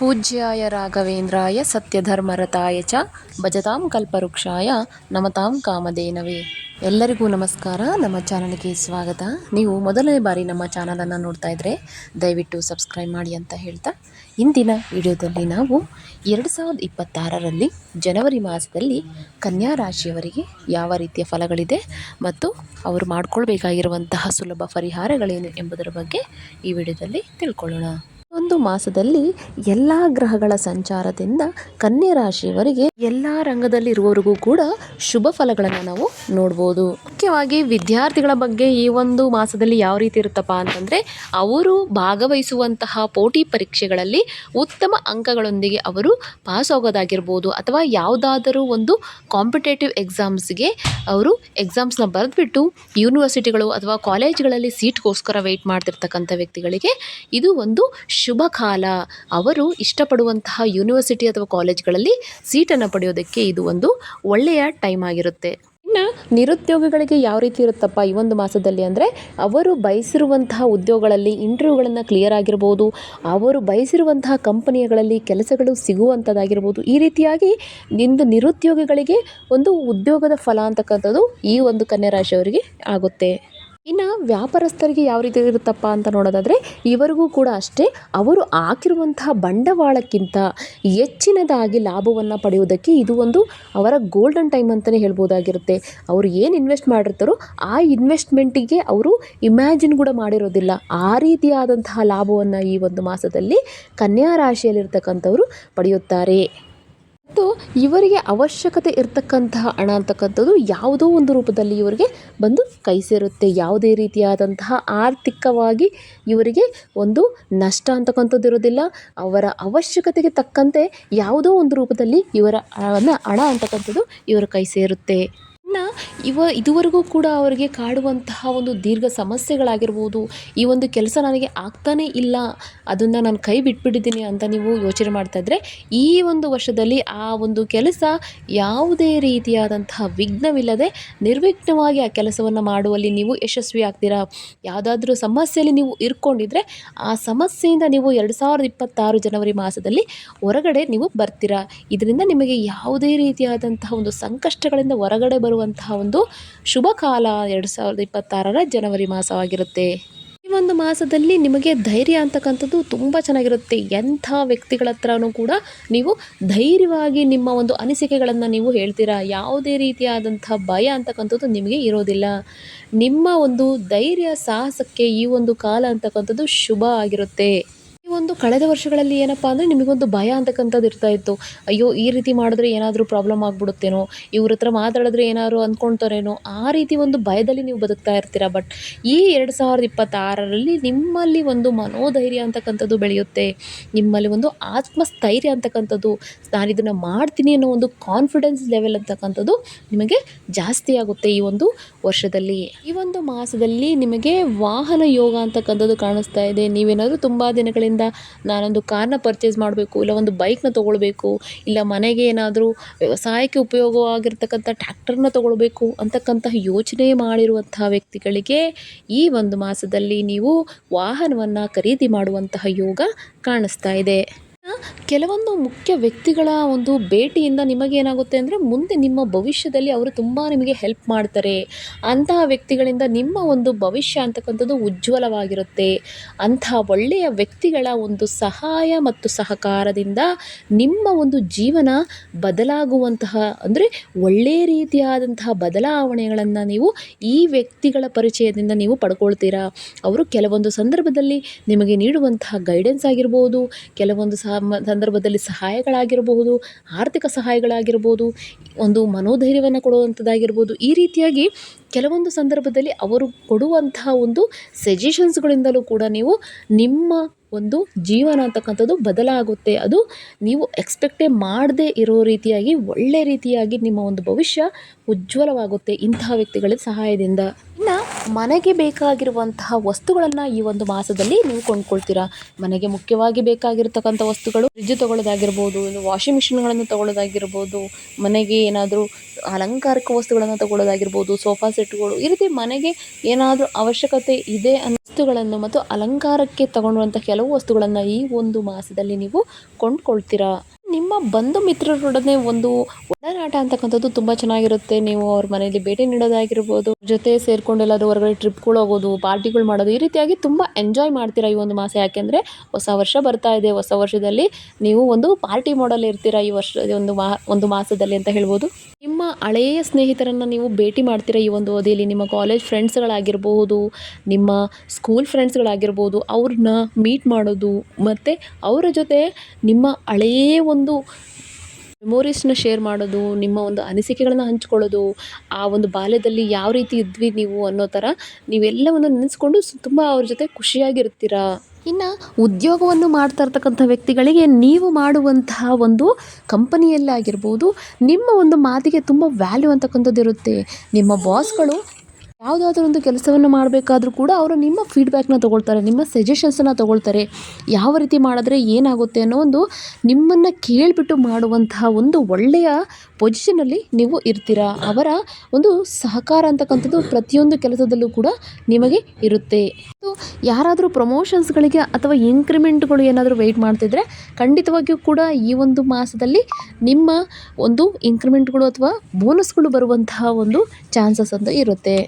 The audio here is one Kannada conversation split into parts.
ಪೂಜ್ಯಾಯ ರಾಘವೇಂದ್ರಾಯ ಸತ್ಯಧರ್ಮರತಾಯ ಚ ಭಜತಾಂ ಕಲ್ಪವೃಕ್ಷಾಯ ನಮತಾಂ ಕಾಮಧೇನವೇ. ಎಲ್ಲರಿಗೂ ನಮಸ್ಕಾರ. ನಮ್ಮ ಚಾನಲ್ಗೆ ಸ್ವಾಗತ. ನೀವು ಮೊದಲನೇ ಬಾರಿ ನಮ್ಮ ಚಾನಲನ್ನು ನೋಡ್ತಾ ಇದ್ದರೆ ದಯವಿಟ್ಟು ಸಬ್ಸ್ಕ್ರೈಬ್ ಮಾಡಿ ಅಂತ ಹೇಳ್ತಾ, ಇಂದಿನ ವಿಡಿಯೋದಲ್ಲಿ ನಾವು ಎರಡು ಸಾವಿರದ ಇಪ್ಪತ್ತಾರರಲ್ಲಿ ಜನವರಿ ಮಾಸದಲ್ಲಿ ಕನ್ಯಾ ರಾಶಿಯವರಿಗೆ ಯಾವ ರೀತಿಯ ಫಲಗಳಿದೆ ಮತ್ತು ಅವರು ಮಾಡಿಕೊಳ್ಬೇಕಾಗಿರುವಂತಹ ಸುಲಭ ಪರಿಹಾರಗಳೇನು ಎಂಬುದರ ಬಗ್ಗೆ ಈ ವಿಡಿಯೋದಲ್ಲಿ ತಿಳ್ಕೊಳ್ಳೋಣ. ಮಾಸದಲ್ಲಿ ಎಲ್ಲ ಗ್ರಹಗಳ ಸಂಚಾರದಿಂದ ಕನ್ಯಾ ರಾಶಿಯವರಿಗೆ ಎಲ್ಲ ರಂಗದಲ್ಲಿ ಇರುವವರಿಗೂ ಕೂಡ ಶುಭ ಫಲಗಳನ್ನು ನಾವು ನೋಡ್ಬೋದು. ಮುಖ್ಯವಾಗಿ ವಿದ್ಯಾರ್ಥಿಗಳ ಬಗ್ಗೆ ಈ ಒಂದು ಮಾಸದಲ್ಲಿ ಯಾವ ರೀತಿ ಇರುತ್ತಪ್ಪ ಅಂತಂದರೆ ಅವರು ಭಾಗವಹಿಸುವಂತಹ ಪೋಟಿ ಪರೀಕ್ಷೆಗಳಲ್ಲಿ ಉತ್ತಮ ಅಂಕಗಳೊಂದಿಗೆ ಅವರು ಪಾಸ್ ಆಗೋದಾಗಿರ್ಬೋದು ಅಥವಾ ಯಾವುದಾದರೂ ಒಂದು ಕಾಂಪಿಟೇಟಿವ್ ಎಕ್ಸಾಮ್ಸ್ಗೆ ಅವರು ಎಕ್ಸಾಮ್ಸ್ನ ಬರೆದ್ಬಿಟ್ಟು ಯೂನಿವರ್ಸಿಟಿಗಳು ಅಥವಾ ಕಾಲೇಜ್ಗಳಲ್ಲಿ ಸೀಟ್ಗೋಸ್ಕರ ವೆಯ್ಟ್ ಮಾಡ್ತಿರ್ತಕ್ಕಂಥ ವ್ಯಕ್ತಿಗಳಿಗೆ ಇದು ಒಂದು ಶುಭ ಕಾಲ ಅವರು ಇಷ್ಟಪಡುವಂತಹ ಯೂನಿವರ್ಸಿಟಿ ಅಥವಾ ಕಾಲೇಜ್ಗಳಲ್ಲಿ ಸೀಟನ್ನು ಪಡೆಯೋದಕ್ಕೆ ಇದು ಒಂದು ಒಳ್ಳೆಯ ಟೈಮ್ ಆಗಿರುತ್ತೆ. ಇನ್ನು ನಿರುದ್ಯೋಗಿಗಳಿಗೆ ಯಾವ ರೀತಿ ಇರುತ್ತಪ್ಪ ಈ ಒಂದು ಮಾಸದಲ್ಲಿ ಅಂದರೆ ಅವರು ಬಯಸಿರುವಂತಹ ಉದ್ಯೋಗಗಳಲ್ಲಿ ಇಂಟರ್ವ್ಯೂಗಳನ್ನು ಕ್ಲಿಯರ್ ಆಗಿರ್ಬೋದು, ಅವರು ಬಯಸಿರುವಂತಹ ಕಂಪನಿಗಳಲ್ಲಿ ಕೆಲಸಗಳು ಸಿಗುವಂಥದ್ದಾಗಿರ್ಬೋದು ಈ ರೀತಿಯಾಗಿ ಇಂದು ನಿರುದ್ಯೋಗಿಗಳಿಗೆ ಒಂದು ಉದ್ಯೋಗದ ಫಲ ಅಂತಕ್ಕಂಥದ್ದು ಈ ಒಂದು ಕನ್ಯಾ ರಾಶಿಯವರಿಗೆ ಆಗುತ್ತೆ. ಇನ್ನು ವ್ಯಾಪಾರಸ್ಥರಿಗೆ ಯಾವ ರೀತಿ ಇರುತ್ತಪ್ಪ ಅಂತ ನೋಡೋದಾದರೆ, ಇವರಿಗೂ ಕೂಡ ಅಷ್ಟೇ. ಅವರು ಹಾಕಿರುವಂತಹ ಬಂಡವಾಳಕ್ಕಿಂತ ಹೆಚ್ಚಿನದಾಗಿ ಲಾಭವನ್ನು ಪಡೆಯುವುದಕ್ಕೆ ಇದು ಒಂದು ಅವರ ಗೋಲ್ಡನ್ ಟೈಮ್ ಅಂತಲೇ ಹೇಳ್ಬೋದಾಗಿರುತ್ತೆ. ಅವರು ಏನು ಇನ್ವೆಸ್ಟ್ ಮಾಡಿರ್ತಾರೋ, ಆ ಇನ್ವೆಸ್ಟ್ಮೆಂಟಿಗೆ ಅವರು ಇಮ್ಯಾಜಿನ್ ಕೂಡ ಮಾಡಿರೋದಿಲ್ಲ. ಆ ರೀತಿಯಾದಂತಹ ಲಾಭವನ್ನು ಈ ಒಂದು ಮಾಸದಲ್ಲಿ ಕನ್ಯಾ ರಾಶಿಯಲ್ಲಿರ್ತಕ್ಕಂಥವರು ಪಡೆಯುತ್ತಾರೆ. ಮತ್ತು ಇವರಿಗೆ ಅವಶ್ಯಕತೆ ಇರತಕ್ಕಂತಹ ಹಣ ಅಂತಕ್ಕಂಥದ್ದು ಯಾವುದೋ ಒಂದು ರೂಪದಲ್ಲಿ ಇವರಿಗೆ ಬಂದು ಕೈ ಸೇರುತ್ತೆ. ಯಾವುದೇ ರೀತಿಯಾದಂತಹ ಆರ್ಥಿಕವಾಗಿ ಇವರಿಗೆ ಒಂದು ನಷ್ಟ ಅಂತಕ್ಕಂಥದ್ದು ಇರೋದಿಲ್ಲ ಅವರ ಅವಶ್ಯಕತೆಗೆ ತಕ್ಕಂತೆ ಯಾವುದೋ ಒಂದು ರೂಪದಲ್ಲಿ ಇವರ ಹಣ ಅಂತಕ್ಕಂಥದ್ದು ಇವರ ಕೈ ಸೇರುತ್ತೆ. ಇನ್ನು ಇವ ಇದುವರೆಗೂ ಕೂಡ ಅವರಿಗೆ ಕಾಡುವಂತಹ ಒಂದು ದೀರ್ಘ ಸಮಸ್ಯೆಗಳಾಗಿರ್ಬೋದು, ಈ ಒಂದು ಕೆಲಸ ನನಗೆ ಆಗ್ತಾನೇ ಇಲ್ಲ, ಅದನ್ನು ನಾನು ಕೈ ಬಿಟ್ಬಿಟ್ಟಿದ್ದೀನಿ ಅಂತ ನೀವು ಯೋಚನೆ ಮಾಡ್ತಾ ಇದ್ದರೆ ಈ ಒಂದು ವರ್ಷದಲ್ಲಿ ಆ ಒಂದು ಕೆಲಸ ಯಾವುದೇ ರೀತಿಯಾದಂತಹ ವಿಘ್ನವಿಲ್ಲದೆ ನಿರ್ವಿಘ್ನವಾಗಿ ಆ ಕೆಲಸವನ್ನು ಮಾಡುವಲ್ಲಿ ನೀವು ಯಶಸ್ವಿ ಆಗ್ತೀರಾ? ಯಾವುದಾದ್ರೂ ಸಮಸ್ಯೆಯಲ್ಲಿ ನೀವು ಇರ್ಕೊಂಡಿದ್ರೆ, ಆ ಸಮಸ್ಯೆಯಿಂದ ನೀವು ಎರಡು ಸಾವಿರದ ಇಪ್ಪತ್ತಾರು ಜನವರಿ ಮಾಸದಲ್ಲಿ ಹೊರಗಡೆ ನೀವು ಬರ್ತೀರಾ? ಇದರಿಂದ ನಿಮಗೆ ಯಾವುದೇ ರೀತಿಯಾದಂತಹ ಒಂದು ಸಂಕಷ್ಟಗಳಿಂದ ಹೊರಗಡೆ ಬರುವಂತಹ ಒಂದು ಶುಭ ಕಾಲ ಎರಡು ಸಾವಿರದ ಇಪ್ಪತ್ತಾರರ ಜನವರಿ ಮಾಸವಾಗಿರುತ್ತೆ. ಈ ಒಂದು ಮಾಸದಲ್ಲಿ ನಿಮಗೆ ಧೈರ್ಯ ಅಂತಕ್ಕಂಥದ್ದು ತುಂಬ ಚೆನ್ನಾಗಿರುತ್ತೆ. ಎಂಥ ವ್ಯಕ್ತಿಗಳ ಹತ್ರನೂ ಕೂಡ ನೀವು ಧೈರ್ಯವಾಗಿ ನಿಮ್ಮ ಒಂದು ಅನಿಸಿಕೆಗಳನ್ನು ನೀವು ಹೇಳ್ತೀರಾ? ಯಾವುದೇ ರೀತಿಯಾದಂಥ ಭಯ ಅಂತಕ್ಕಂಥದ್ದು ನಿಮಗೆ ಇರೋದಿಲ್ಲ. ನಿಮ್ಮ ಒಂದು ಧೈರ್ಯ ಸಾಹಸಕ್ಕೆ ಈ ಒಂದು ಕಾಲ ಅಂತಕ್ಕಂಥದ್ದು ಶುಭ ಆಗಿರುತ್ತೆ. ಒಂದು ಕಳೆದ ವರ್ಷಗಳಲ್ಲಿ ಏನಪ್ಪ ಅಂದರೆ ನಿಮಗೊಂದು ಭಯ ಅಂತಕ್ಕಂಥದ್ದು ಇರ್ತಾ ಇತ್ತು. ಅಯ್ಯೋ, ಈ ರೀತಿ ಮಾಡಿದ್ರೆ ಏನಾದರೂ ಪ್ರಾಬ್ಲಮ್ ಆಗಿಬಿಡುತ್ತೇನೋ? ಇವ್ರ ಹತ್ರ ಮಾತಾಡಿದ್ರೆ ಏನಾದ್ರು ಅಂದ್ಕೊಳ್ತಾರೇನೋ ಆ ರೀತಿ ಒಂದು ಭಯದಲ್ಲಿ ನೀವು ಬದುಕ್ತಾ ಇರ್ತೀರ? ಬಟ್ ಈ ಎರಡು ಸಾವಿರದ ಇಪ್ಪತ್ತಾರರಲ್ಲಿ ನಿಮ್ಮಲ್ಲಿ ಒಂದು ಮನೋಧೈರ್ಯ ಅಂತಕ್ಕಂಥದ್ದು ಬೆಳೆಯುತ್ತೆ. ನಿಮ್ಮಲ್ಲಿ ಒಂದು ಆತ್ಮಸ್ಥೈರ್ಯ ಅಂತಕ್ಕಂಥದ್ದು, ನಾನು ಇದನ್ನು ಮಾಡ್ತೀನಿ ಅನ್ನೋ ಒಂದು ಕಾನ್ಫಿಡೆನ್ಸ್ ಲೆವೆಲ್ ಅಂತಕ್ಕಂಥದ್ದು ನಿಮಗೆ ಜಾಸ್ತಿ ಆಗುತ್ತೆ ಈ ಒಂದು ವರ್ಷದಲ್ಲಿ. ಈ ಒಂದು ಮಾಸದಲ್ಲಿ ನಿಮಗೆ ವಾಹನ ಯೋಗ ಅಂತಕ್ಕಂಥದ್ದು ಕಾಣಿಸ್ತಾ ಇದೆ. ನೀವೇನಾದರೂ ತುಂಬ ದಿನಗಳಿಂದ ನಾನೊಂದು ಕಾರ್ನ ಪರ್ಚೇಸ್ ಮಾಡಬೇಕು, ಇಲ್ಲ ಒಂದು ಬೈಕ್ನ ತೊಗೊಳ್ಬೇಕು, ಇಲ್ಲ ಮನೆಗೆ ಏನಾದರೂ ವ್ಯವಸಾಯಕ್ಕೆ ಉಪಯೋಗವಾಗಿರ್ತಕ್ಕಂಥ ಟ್ಯಾಕ್ಟರ್ನ ತೊಗೊಳ್ಬೇಕು ಅಂತಕ್ಕಂತಹ ಯೋಚನೆ ಮಾಡಿರುವಂತಹ ವ್ಯಕ್ತಿಗಳಿಗೆ ಈ ಒಂದು ಮಾಸದಲ್ಲಿ ನೀವು ವಾಹನವನ್ನು ಖರೀದಿ ಮಾಡುವಂತಹ ಯೋಗ ಕಾಣಿಸ್ತಾ ಇದೆ. ಕೆಲವೊಂದು ಮುಖ್ಯ ವ್ಯಕ್ತಿಗಳ ಒಂದು ಭೇಟಿಯಿಂದ ನಿಮಗೇನಾಗುತ್ತೆ ಅಂದರೆ ಮುಂದೆ ನಿಮ್ಮ ಭವಿಷ್ಯದಲ್ಲಿ ಅವರು ತುಂಬ ನಿಮಗೆ ಹೆಲ್ಪ್ ಮಾಡ್ತಾರೆ. ಅಂತಹ ವ್ಯಕ್ತಿಗಳಿಂದ ನಿಮ್ಮ ಒಂದು ಭವಿಷ್ಯ ಅಂತಕ್ಕಂಥದ್ದು ಉಜ್ವಲವಾಗಿರುತ್ತೆ. ಅಂತಹ ಒಳ್ಳೆಯ ವ್ಯಕ್ತಿಗಳ ಒಂದು ಸಹಾಯ ಮತ್ತು ಸಹಕಾರದಿಂದ ನಿಮ್ಮ ಒಂದು ಜೀವನ ಬದಲಾಗುವಂತಹ ಅಂದರೆ ಒಳ್ಳೆಯ ರೀತಿಯಾದಂತಹ ಬದಲಾವಣೆಗಳನ್ನು ನೀವು ಈ ವ್ಯಕ್ತಿಗಳ ಪರಿಚಯದಿಂದ ನೀವು ಪಡ್ಕೊಳ್ತೀರಾ? ಅವರು ಕೆಲವೊಂದು ಸಂದರ್ಭದಲ್ಲಿ ನಿಮಗೆ ನೀಡುವಂತಹ ಗೈಡೆನ್ಸ್ ಆಗಿರ್ಬೋದು, ಕೆಲವೊಂದು ಸಹ ಸಂದರ್ಭದಲ್ಲಿ ಸಹಾಯಗಳಾಗಿರಬಹುದು, ಆರ್ಥಿಕ ಸಹಾಯಗಳಾಗಿರ್ಬೋದು ಒಂದು ಮನೋಧೈರ್ಯವನ್ನು ಕೊಡುವಂಥದ್ದಾಗಿರ್ಬೋದು ಈ ರೀತಿಯಾಗಿ ಕೆಲವೊಂದು ಸಂದರ್ಭದಲ್ಲಿ ಅವರು ಕೊಡುವಂತಹ ಒಂದು ಸಜೆಷನ್ಸ್ಗಳಿಂದಲೂ ಕೂಡ ನೀವು ನಿಮ್ಮ ಒಂದು ಜೀವನ ಅಂತಕ್ಕಂಥದ್ದು ಬದಲಾಗುತ್ತೆ. ಅದು ನೀವು ಎಕ್ಸ್ಪೆಕ್ಟೇ ಮಾಡದೇ ಇರೋ ರೀತಿಯಾಗಿ, ಒಳ್ಳೆ ರೀತಿಯಾಗಿ ನಿಮ್ಮ ಒಂದು ಭವಿಷ್ಯ ಉಜ್ವಲವಾಗುತ್ತೆ ಇಂತಹ ವ್ಯಕ್ತಿಗಳ ಸಹಾಯದಿಂದ. ಇನ್ನು ಮನೆಗೆ ಬೇಕಾಗಿರುವಂತಹ ವಸ್ತುಗಳನ್ನು ಈ ಒಂದು ಮಾಸದಲ್ಲಿ ನೀವು ಕೊಂಡ್ಕೊಳ್ತೀರಾ? ಮನೆಗೆ ಮುಖ್ಯವಾಗಿ ಬೇಕಾಗಿರತಕ್ಕಂಥ ವಸ್ತುಗಳು ಫ್ರಿಜ್ ತೊಗೊಳ್ಳೋದಾಗಿರ್ಬೋದು ವಾಷಿಂಗ್ ಮಿಷಿನ್ಗಳನ್ನು ತೊಗೊಳ್ಳೋದಾಗಿರ್ಬೋದು, ಮನೆಗೆ ಏನಾದರೂ ಅಲಂಕಾರಿಕ ವಸ್ತುಗಳನ್ನು ತೊಗೊಳ್ಳೋದಾಗಿರ್ಬೋದು ಸೋಫಾ ಸೆಟ್ಗಳು ಈ ರೀತಿ ಮನೆಗೆ ಏನಾದರೂ ಅವಶ್ಯಕತೆ ಇದೆ ಅನ್ನೋ ವಸ್ತುಗಳನ್ನು ಮತ್ತು ಅಲಂಕಾರಕ್ಕೆ ತಗೊಳ್ಳುವಂಥ ಕೆಲವು ವಸ್ತುಗಳನ್ನು ಈ ಒಂದು ಮಾಸದಲ್ಲಿ ನೀವು ಕೊಂಡ್ಕೊಳ್ತೀರಾ? ನಿಮ್ಮ ಬಂಧು ಮಿತ್ರರೊಡನೆ ಒಂದು ಒಡನಾಟ ಅಂತಕ್ಕಂಥದ್ದು ತುಂಬ ಚೆನ್ನಾಗಿರುತ್ತೆ. ನೀವು ಅವ್ರ ಮನೆಯಲ್ಲಿ ಭೇಟಿ ನೀಡೋದಾಗಿರ್ಬೋದು, ಜೊತೆ ಸೇರ್ಕೊಂಡು ಎಲ್ಲಾದರೂ ಹೊರಗಡೆ ಟ್ರಿಪ್ಗಳು ಹೋಗೋದು ಪಾರ್ಟಿಗಳು ಮಾಡೋದು, ಈ ರೀತಿಯಾಗಿ ತುಂಬ ಎಂಜಾಯ್ ಮಾಡ್ತೀರಾ ಈ ಒಂದು ಮಾಸ? ಯಾಕೆಂದರೆ ಹೊಸ ವರ್ಷ ಬರ್ತಾ ಇದೆ. ಹೊಸ ವರ್ಷದಲ್ಲಿ ನೀವು ಒಂದು ಪಾರ್ಟಿ ಮಾಡಲ್ ಇರ್ತೀರಾ ಈ ವರ್ಷ ಒಂದು ಮಾ, ಒಂದು ಮಾಸದಲ್ಲಿ ಅಂತ ಹೇಳ್ಬೋದು. ನಿಮ್ಮ ಹಳೆಯ ಸ್ನೇಹಿತರನ್ನು ನೀವು ಭೇಟಿ ಮಾಡ್ತೀರಾ ಈ ಒಂದು ಅವಧಿಯಲ್ಲಿ? ನಿಮ್ಮ ಕಾಲೇಜ್ ಫ್ರೆಂಡ್ಸ್ಗಳಾಗಿರ್ಬಹುದು ನಿಮ್ಮ ಸ್ಕೂಲ್ ಫ್ರೆಂಡ್ಸ್ಗಳಾಗಿರ್ಬೋದು ಅವ್ರನ್ನ ಮೀಟ್ ಮಾಡೋದು, ಮತ್ತು ಅವರ ಜೊತೆ ನಿಮ್ಮ ಹಳೆಯ ಒಂದು ಮೆಮೊರೀಸ್ನ ಶೇರ್ ಮಾಡೋದು, ನಿಮ್ಮ ಒಂದು ಅನಿಸಿಕೆಗಳನ್ನ ಹಂಚ್ಕೊಳ್ಳೋದು, ಆ ಒಂದು ಬಾಲ್ಯದಲ್ಲಿ ಯಾವ ರೀತಿ ಇದ್ವಿ ನೀವು ಅನ್ನೋ ಥರ ನೀವೆಲ್ಲವನ್ನು ನೆನೆಸ್ಕೊಂಡು ತುಂಬ ಅವ್ರ ಜೊತೆ ಖುಷಿಯಾಗಿರ್ತೀರಾ? ಇನ್ನು ಉದ್ಯೋಗವನ್ನು ಮಾಡ್ತಾ ಇರ್ತಕ್ಕಂಥ ವ್ಯಕ್ತಿಗಳಿಗೆ ನೀವು ಮಾಡುವಂತಹ ಒಂದು ಕಂಪನಿಯಲ್ಲೇ ಆಗಿರ್ಬೋದು ನಿಮ್ಮ ಒಂದು ಮಾತಿಗೆ ತುಂಬ ವ್ಯಾಲ್ಯೂ ಅಂತಕ್ಕಂಥದ್ದು ಇರುತ್ತೆ. ನಿಮ್ಮ ಬಾಸ್ಗಳು ಯಾವುದಾದ್ರೂ ಒಂದು ಕೆಲಸವನ್ನು ಮಾಡಬೇಕಾದ್ರೂ ಕೂಡ ಅವರು ನಿಮ್ಮ ಫೀಡ್ಬ್ಯಾಕ್ನ ತೊಗೊಳ್ತಾರೆ, ನಿಮ್ಮ ಸಜೆಷನ್ಸನ್ನು ತೊಗೊಳ್ತಾರೆ. ಯಾವ ರೀತಿ ಮಾಡಿದ್ರೆ ಏನಾಗುತ್ತೆ ಅನ್ನೋ ಒಂದು ನಿಮ್ಮನ್ನು ಕೇಳಿಬಿಟ್ಟು ಮಾಡುವಂತಹ ಒಂದು ಒಳ್ಳೆಯ ಪೊಸಿಷನಲ್ಲಿ ನೀವು ಇರ್ತೀರಾ? ಅವರ ಒಂದು ಸಹಕಾರ ಅಂತಕ್ಕಂಥದ್ದು ಪ್ರತಿಯೊಂದು ಕೆಲಸದಲ್ಲೂ ಕೂಡ ನಿಮಗೆ ಇರುತ್ತೆ. ಯಾರಾದರೂ ಪ್ರಮೋಷನ್ಸ್ಗಳಿಗೆ ಅಥವಾ ಇನ್ಕ್ರಿಮೆಂಟ್ಗಳು ಏನಾದರೂ ವೆಯ್ಟ್ ಮಾಡ್ತಿದ್ರೆ ಖಂಡಿತವಾಗಿಯೂ ಕೂಡ ಈ ಒಂದು ಮಾಸದಲ್ಲಿ ನಿಮ್ಮ ಒಂದು ಇನ್ಕ್ರಿಮೆಂಟ್ಗಳು ಅಥವಾ ಬೋನಸ್ಗಳು ಬರುವಂತಹ ಒಂದು ಚಾನ್ಸಸ್ ಅಂತ ಇರುತ್ತೆ.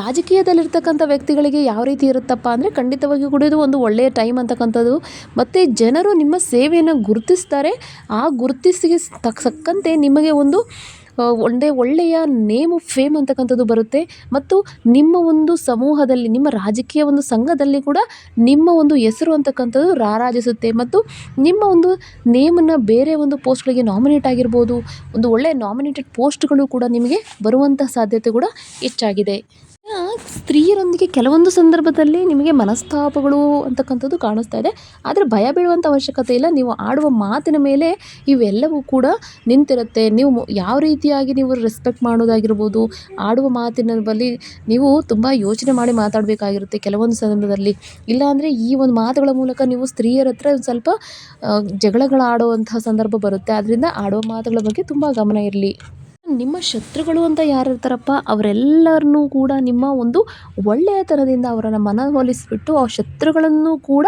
ರಾಜಕೀಯದಲ್ಲಿರ್ತಕ್ಕಂಥ ವ್ಯಕ್ತಿಗಳಿಗೆ ಯಾವ ರೀತಿ ಇರುತ್ತಪ್ಪ ಅಂದರೆ ಖಂಡಿತವಾಗಿ ಕೂಡ ಇದು ಒಂದು ಒಳ್ಳೆಯ ಟೈಮ್ ಅಂತಕ್ಕಂಥದ್ದು. ಮತ್ತು ಜನರು ನಿಮ್ಮ ಸೇವೆಯನ್ನು ಗುರುತಿಸ್ತಾರೆ. ಆ ಗುರುತಿಸಿಗೆ ತಕ್ಕಂತೆ ನಿಮಗೆ ಒಂದು ಒಂದೇ ಒಳ್ಳೆಯ ನೇಮು ಫೇಮ್ ಅಂತಕ್ಕಂಥದ್ದು ಬರುತ್ತೆ. ಮತ್ತು ನಿಮ್ಮ ಒಂದು ಸಮೂಹದಲ್ಲಿ, ನಿಮ್ಮ ರಾಜಕೀಯ ಒಂದು ಸಂಘದಲ್ಲಿ ಕೂಡ ನಿಮ್ಮ ಒಂದು ಹೆಸರು ಅಂತಕ್ಕಂಥದ್ದು ರಾರಾಜಿಸುತ್ತೆ. ಮತ್ತು ನಿಮ್ಮ ಒಂದು ನೇಮನ್ನು ಬೇರೆ ಒಂದು ಪೋಸ್ಟ್ಗಳಿಗೆ ನಾಮಿನೇಟ್ ಆಗಿರ್ಬೋದು. ಒಂದು ಒಳ್ಳೆಯ ನಾಮಿನೇಟೆಡ್ ಪೋಸ್ಟ್ಗಳು ಕೂಡ ನಿಮಗೆ ಬರುವಂಥ ಸಾಧ್ಯತೆ ಕೂಡ ಹೆಚ್ಚಾಗಿದೆ. ಸ್ತ್ರೀಯರೊಂದಿಗೆ ಕೆಲವೊಂದು ಸಂದರ್ಭದಲ್ಲಿ ನಿಮಗೆ ಮನಸ್ತಾಪಗಳು ಅಂತಕ್ಕಂಥದ್ದು ಕಾಣಿಸ್ತಾ ಇದೆ. ಆದರೆ ಭಯ ಬೀಳುವಂಥ ಅವಶ್ಯಕತೆ ಇಲ್ಲ. ನೀವು ಆಡುವ ಮಾತಿನ ಮೇಲೆ ಇವೆಲ್ಲವೂ ಕೂಡ ನಿಂತಿರುತ್ತೆ. ನೀವು ಯಾವ ರೀತಿಯಾಗಿ ನೀವು ರೆಸ್ಪೆಕ್ಟ್ ಮಾಡೋದಾಗಿರ್ಬೋದು ಆಡುವ ಮಾತಿನ ಬಳಿ ನೀವು ತುಂಬ ಯೋಚನೆ ಮಾಡಿ ಮಾತಾಡಬೇಕಾಗಿರುತ್ತೆ ಕೆಲವೊಂದು ಸಂದರ್ಭದಲ್ಲಿ. ಇಲ್ಲಾಂದರೆ ಈ ಒಂದು ಮಾತುಗಳ ಮೂಲಕ ನೀವು ಸ್ತ್ರೀಯರ ಹತ್ರ ಒಂದು ಸ್ವಲ್ಪ ಜಗಳಗಳಾಡುವಂತಹ ಸಂದರ್ಭ ಬರುತ್ತೆ. ಆದ್ದರಿಂದ ಆಡುವ ಮಾತುಗಳ ಬಗ್ಗೆ ತುಂಬ ಗಮನ ಇರಲಿ. ನಿಮ್ಮ ಶತ್ರುಗಳು ಅಂತ ಯಾರು ಇರ್ತಾರಪ್ಪ, ಅವರೆಲ್ಲರನ್ನೂ ಕೂಡ ನಿಮ್ಮ ಒಂದು ಒಳ್ಳೆಯತನದಿಂದ ಅವರನ್ನು ಮನವೊಲಿಸಿಬಿಟ್ಟು ಆ ಶತ್ರುಗಳನ್ನು ಕೂಡ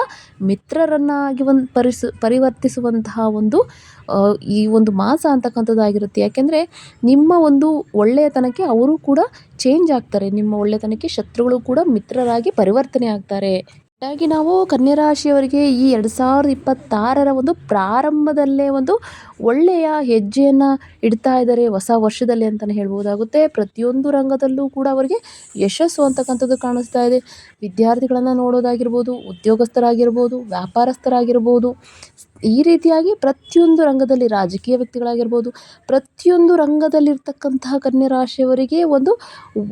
ಮಿತ್ರರನ್ನಾಗಿ ಒಂದು ಪರಿಸು, ಪರಿವರ್ತಿಸುವಂತಹ ಒಂದು ಈ ಒಂದು ಮಾಸ ಅಂತಕ್ಕಂಥದ್ದಾಗಿರುತ್ತೆ. ಯಾಕೆಂದರೆ ನಿಮ್ಮ ಒಂದು ಒಳ್ಳೆಯತನಕ್ಕೆ ಅವರು ಕೂಡ ಚೇಂಜ್ ಆಗ್ತಾರೆ. ನಿಮ್ಮ ಒಳ್ಳೆಯತನಕ್ಕೆ ಶತ್ರುಗಳು ಕೂಡ ಮಿತ್ರರಾಗಿ ಪರಿವರ್ತನೆ ಆಗ್ತಾರೆ. ಒಟ್ಟಾಗಿ ನಾವು ಕನ್ಯಾ ರಾಶಿಯವರಿಗೆ ಈ ಎರಡು ಸಾವಿರದ ಇಪ್ಪತ್ತಾರರ ಒಂದು ಪ್ರಾರಂಭದಲ್ಲೇ ಒಂದು ಒಳ್ಳೆಯ ಹೆಜ್ಜೆಯನ್ನು ಇಡ್ತಾ ಇದ್ದಾರೆ ಹೊಸ ವರ್ಷದಲ್ಲಿ ಅಂತಲೇ ಹೇಳ್ಬೋದಾಗುತ್ತೆ. ಪ್ರತಿಯೊಂದು ರಂಗದಲ್ಲೂ ಕೂಡ ಅವರಿಗೆ ಯಶಸ್ಸು ಅಂತಕ್ಕಂಥದ್ದು ಕಾಣಿಸ್ತಾ ಇದೆ. ವಿದ್ಯಾರ್ಥಿಗಳನ್ನು ನೋಡೋದಾಗಿರ್ಬೋದು, ಉದ್ಯೋಗಸ್ಥರಾಗಿರ್ಬೋದು, ವ್ಯಾಪಾರಸ್ಥರಾಗಿರ್ಬೋದು, ಈ ರೀತಿಯಾಗಿ ಪ್ರತಿಯೊಂದು ರಂಗದಲ್ಲಿ ರಾಜಕೀಯ ವ್ಯಕ್ತಿಗಳಾಗಿರ್ಬೋದು, ಪ್ರತಿಯೊಂದು ರಂಗದಲ್ಲಿರ್ತಕ್ಕಂತಹ ಕನ್ಯಾ ರಾಶಿಯವರಿಗೆ ಒಂದು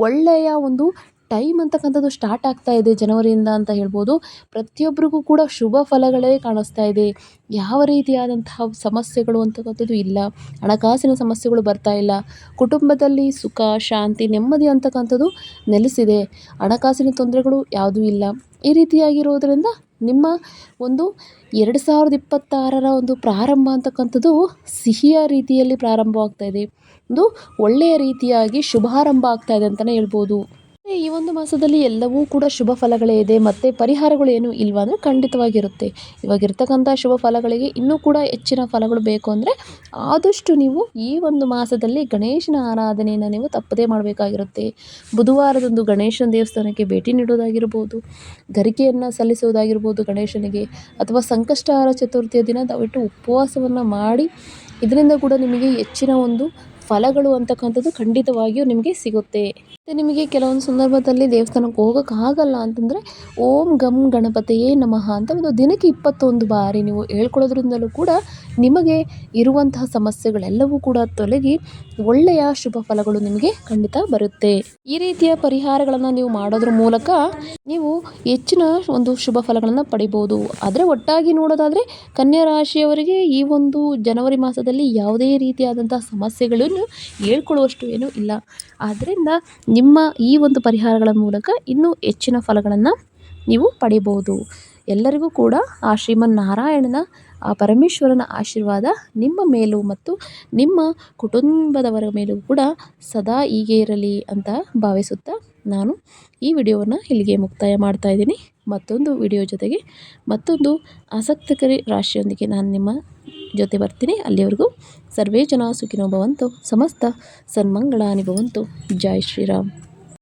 ಒಳ್ಳೆಯ ಒಂದು ಟೈಮ್ ಅಂತಕ್ಕಂಥದ್ದು ಸ್ಟಾರ್ಟ್ ಆಗ್ತಾ ಇದೆ ಜನವರಿಯಿಂದ ಅಂತ ಹೇಳ್ಬೋದು. ಪ್ರತಿಯೊಬ್ಬರಿಗೂ ಕೂಡ ಶುಭ ಫಲಗಳೇ ಕಾಣಿಸ್ತಾ ಇದೆ. ಯಾವ ರೀತಿಯಾದಂತಹ ಸಮಸ್ಯೆಗಳು ಅಂತಕ್ಕಂಥದ್ದು ಇಲ್ಲ. ಹಣಕಾಸಿನ ಸಮಸ್ಯೆಗಳು ಬರ್ತಾ ಇಲ್ಲ. ಕುಟುಂಬದಲ್ಲಿ ಸುಖ, ಶಾಂತಿ, ನೆಮ್ಮದಿ ಅಂತಕ್ಕಂಥದ್ದು ನೆಲೆಸಿದೆ. ಹಣಕಾಸಿನ ತೊಂದರೆಗಳು ಯಾವುದೂ ಇಲ್ಲ. ಈ ರೀತಿಯಾಗಿರೋದರಿಂದ ನಿಮ್ಮ ಒಂದು ಎರಡು ಸಾವಿರದ ಇಪ್ಪತ್ತಾರರ ಒಂದು ಪ್ರಾರಂಭ ಅಂತಕ್ಕಂಥದ್ದು ಸಿಹಿಯ ರೀತಿಯಲ್ಲಿ ಪ್ರಾರಂಭವಾಗ್ತಾ ಇದೆ. ಒಂದು ಒಳ್ಳೆಯ ರೀತಿಯಾಗಿ ಶುಭಾರಂಭ ಆಗ್ತಾ ಇದೆ ಅಂತಲೇ ಹೇಳ್ಬೋದು. ಈ ಒಂದು ಮಾಸದಲ್ಲಿ ಎಲ್ಲವೂ ಕೂಡ ಶುಭ ಫಲಗಳೇ ಇದೆ. ಮತ್ತು ಪರಿಹಾರಗಳು ಏನು ಇಲ್ವಾ ಅಂದರೆ ಖಂಡಿತವಾಗಿರುತ್ತೆ. ಇವಾಗಿರ್ತಕ್ಕಂಥ ಶುಭ ಫಲಗಳಿಗೆ ಇನ್ನೂ ಕೂಡ ಹೆಚ್ಚಿನ ಫಲಗಳು ಬೇಕು ಅಂದರೆ ಆದಷ್ಟು ನೀವು ಈ ಒಂದು ಮಾಸದಲ್ಲಿ ಗಣೇಶನ ಆರಾಧನೆಯನ್ನು ನೀವು ತಪ್ಪದೇ ಮಾಡಬೇಕಾಗಿರುತ್ತೆ. ಬುಧವಾರದಂದು ಗಣೇಶನ ದೇವಸ್ಥಾನಕ್ಕೆ ಭೇಟಿ ನೀಡೋದಾಗಿರ್ಬೋದು ಗರಿಕೆಯನ್ನು ಸಲ್ಲಿಸುವುದಾಗಿರ್ಬೋದು ಗಣೇಶನಿಗೆ, ಅಥವಾ ಸಂಕಷ್ಟಹಾರ ಚತುರ್ಥಿಯ ದಿನ ದಯವಿಟ್ಟು ಉಪವಾಸವನ್ನು ಮಾಡಿ, ಇದರಿಂದ ಕೂಡ ನಿಮಗೆ ಹೆಚ್ಚಿನ ಒಂದು ಫಲಗಳು ಅಂತಕ್ಕಂಥದ್ದು ಖಂಡಿತವಾಗಿಯೂ ನಿಮಗೆ ಸಿಗುತ್ತೆ. ಮತ್ತು ನಿಮಗೆ ಕೆಲವೊಂದು ಸಂದರ್ಭದಲ್ಲಿ ದೇವಸ್ಥಾನಕ್ಕೆ ಹೋಗೋಕ್ಕಾಗಲ್ಲ ಅಂತಂದರೆ, ಓಂ ಗಂ ಗಣಪತಿಯೇ ನಮಃ ಅಂತ ಒಂದು ದಿನಕ್ಕೆ ಇಪ್ಪತ್ತೊಂದು ಬಾರಿ ನೀವು ಹೇಳ್ಕೊಳ್ಳೋದ್ರಿಂದಲೂ ಕೂಡ ನಿಮಗೆ ಇರುವಂತಹ ಸಮಸ್ಯೆಗಳೆಲ್ಲವೂ ಕೂಡ ತೊಲಗಿ ಒಳ್ಳೆಯ ಶುಭ ಫಲಗಳು ನಿಮಗೆ ಖಂಡಿತ ಬರುತ್ತೆ. ಈ ರೀತಿಯ ಪರಿಹಾರಗಳನ್ನು ನೀವು ಮಾಡೋದ್ರ ಮೂಲಕ ನೀವು ಹೆಚ್ಚಿನ ಒಂದು ಶುಭ ಫಲಗಳನ್ನು ಪಡಿಬೋದು. ಆದರೆ ಒಟ್ಟಾಗಿ ನೋಡೋದಾದರೆ, ಕನ್ಯಾ ರಾಶಿಯವರಿಗೆ ಈ ಒಂದು ಜನವರಿ ಮಾಸದಲ್ಲಿ ಯಾವುದೇ ರೀತಿಯಾದಂತಹ ಸಮಸ್ಯೆಗಳನ್ನು ಹೇಳ್ಕೊಳ್ಳುವಷ್ಟು ಏನೂ ಇಲ್ಲ. ಆದ್ದರಿಂದ ನಿಮ್ಮ ಈ ಒಂದು ಪರಿಹಾರಗಳ ಮೂಲಕ ಇನ್ನೂ ಹೆಚ್ಚಿನ ಫಲಗಳನ್ನು ನೀವು ಪಡೆಯಬಹುದು ಎಲ್ಲರಿಗೂ ಕೂಡ ಆ ಶ್ರೀಮನ್ನಾರಾಯಣನ, ಆ ಪರಮೇಶ್ವರನ ಆಶೀರ್ವಾದ ನಿಮ್ಮ ಮೇಲೂ ಮತ್ತು ನಿಮ್ಮ ಕುಟುಂಬದವರ ಮೇಲೂ ಕೂಡ ಸದಾ ಹೀಗೆ ಇರಲಿ ಅಂತ ಭಾವಿಸುತ್ತಾ ನಾನು ಈ ವಿಡಿಯೋವನ್ನು ಇಲ್ಲಿಗೆ ಮುಕ್ತಾಯ ಮಾಡ್ತಾ ಇದ್ದೀನಿ. ಮತ್ತೊಂದು ವಿಡಿಯೋ ಜೊತೆಗೆ ಮತ್ತೊಂದು ಆಸಕ್ತಿಕರಿ ರಾಶಿಯೊಂದಿಗೆ ನಾನು ನಿಮ್ಮ ಜೊತೆ ಬರ್ತೀನಿ. ಅಲ್ಲಿವರೆಗೂ ಸರ್ವೇ ಜನ ಸುಖಿನೋ ಭವಂತು. ಸಮಸ್ತ ಸನ್ಮಂಗಳಾನಿ ಭವಂತು. ಜೈ ಶ್ರೀರಾಮ್.